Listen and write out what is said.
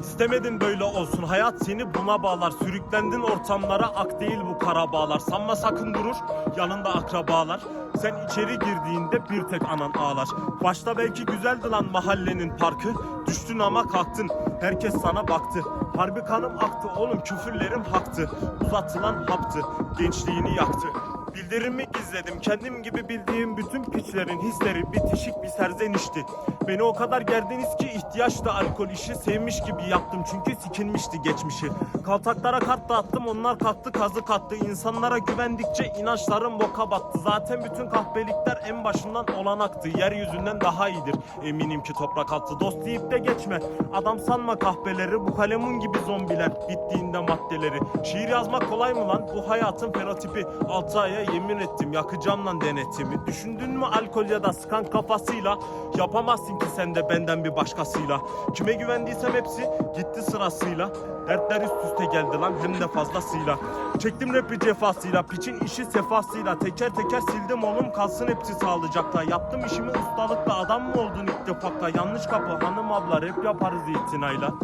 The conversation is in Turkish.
İstemedin böyle olsun. Hayat seni buna bağlar. Sürüklendin ortamlara. Ak değil bu kara bağlar. Sanma sakın durur. Yanında akrabalar. Sen içeri girdiğinde bir tek anan ağlar. Başta belki güzeldi lan mahallenin parkı. Düştün ama kalktın. Herkes sana baktı. Harbi kanım aktı oğlum. Küfürlerim haktı. Uzatılan haptı. Gençliğini yaktı Bildirimi gizledim kendim gibi bildiğim bütün piçlerin hisleri bitişik bir serzenişti. Beni o kadar gerdiniz ki ihtiyaçtı alkol işi sevmiş gibi yaptım. Çünkü sikinmişti geçmişi. Kaltaklara kart dağıttım onlar kalktı kazık attı İnsanlara güvendikçe inançlarım boka battı. Zaten bütün kahpelikler en başından olanaktı. Yeryüzünden daha iyidir. Eminim ki toprak altı Dost deyip de geçme. Adam sanma kahpeleri Bu kalemun gibi zombiler. Bittiğinde maddeleri. Şiir yazmak kolay mı lan? Bu hayatın fenotipi. 6 aya yemin ettim yakacağım lan denetimi. Düşündün mü alkol ya da sıkan kafasıyla? Yapamazsın ki sen de benden bir başkasıyla. Kime güvendiysem hepsi gitti sırasıyla. Dertler üst üste geldi lan hem de fazlasıyla. Çektim rapi cefasıyla piçin işi sefasıyla. Teker teker sildim oğlum kalsın hepsi sağlıcakla Yaptım işimi ustalıkla adam mı oldun ittifakla Yanlış kapı hanım abla rap yaparız itinayla